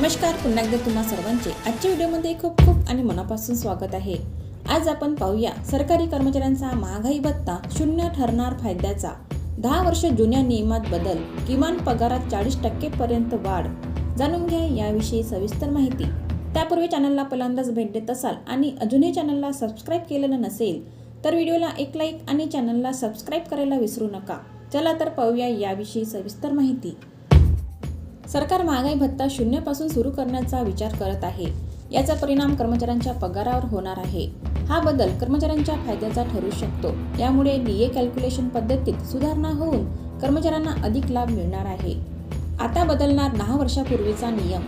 नमस्कार पुन्हा एकदा तुम्हा सर्वांचे आजच्या व्हिडिओमध्ये खूप खूप आणि मनापासून स्वागत आहे. आज आपण पाहूया सरकारी कर्मचाऱ्यांचा महागाई भत्ता शून्य ठरणार फायद्याचा. दहा वर्ष जुन्या नियमात बदल किमान पगारात चाळीस टक्केपर्यंत वाढ. जाणून घ्या याविषयी सविस्तर माहिती. त्यापूर्वी चॅनलला पहिल्यांदाच भेट देत असाल आणि अजूनही चॅनलला सबस्क्राईब केलेलं नसेल तर व्हिडिओला एक लाईक आणि चॅनलला सबस्क्राईब करायला विसरू नका. चला तर पाहूया याविषयी सविस्तर माहिती. सरकार महागाई भत्ता शून्यपासून सुरू करण्याचा विचार करत आहे. याचा परिणाम कर्मचाऱ्यांच्या पगारावर होणार आहे. हा बदल कर्मचाऱ्यांच्या फायद्याचा ठरू शकतो. यामुळे डीए कॅल्क्युलेशन पद्धतीत सुधारणा होऊन कर्मचाऱ्यांना अधिक लाभ मिळणार आहे. आता बदलणार दहा वर्षापूर्वीचा नियम.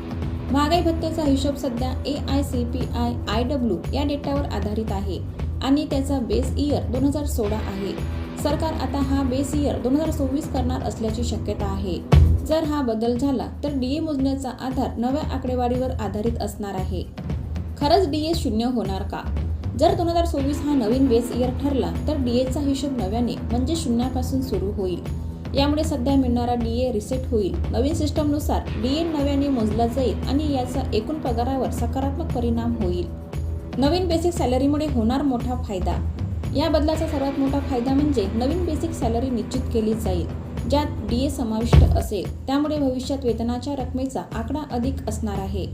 महागाई भत्त्याचा हिशोब सध्या A I C P I I W या डेटावर आधारित आहे आणि त्याचा बेस इयर दोन हजार सोळा आहे. सरकार आता हा बेस इयर दोन हजार सव्वीस करणार असल्याची शक्यता आहे. जर हा बदल झाला तर डीए मोजण्याचा आधार नव्या आकडेवारीवर आधारित असणार आहे. खरंच डीए शून्य होणार का? जर दोन हजार सव्वीस हा नवीन बेस इयर ठरला तर डीएचा हिशोब नव्याने म्हणजे शून्यापासून सुरू होईल. यामुळे सध्या मिळणारा डीए रिसेट होईल. नवीन सिस्टमनुसार डीए नव्याने मोजला जाईल आणि याचा एकूण पगारावर सकारात्मक परिणाम होईल. नवीन बेसिक सॅलरीमुळे होणार मोठा फायदा. या बदलाचा सर्वात मोठा फायदा म्हणजे नवीन बेसिक सॅलरी निश्चित केली जाईल ज्यात डी ए समाविष्ट असेल. त्यामुळे भविष्यात वेतनाच्या रकमेचा आकडा अधिक असणार आहे.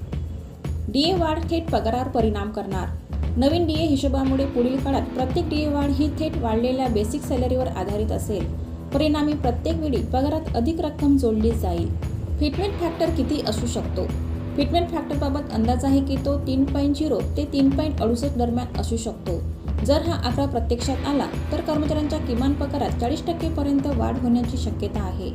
डी ए वाढ थेट पगारावर परिणाम करणार. नवीन डी ए हिशोबामुळे पुढील काळात प्रत्येक डी ए वाढ ही थेट वाढलेल्या बेसिक सॅलरीवर आधारित असेल. परिणामी प्रत्येक वेळी पगारात अधिक रक्कम जोडली जाईल. फिटमेंट फॅक्टर किती असू शकतो? फिटमेंट फॅक्टरबाबत अंदाज आहे की तो तीन पॉईंट झिरो ते तीन पॉईंट अडुसष्ट दरम्यान असू शकतो. जर हा आकडा प्रत्यक्षात आला तर कर्मचाऱ्यांच्या किमान पगारात चाळीस टक्केपर्यंत वाढ होण्याची शक्यता आहे.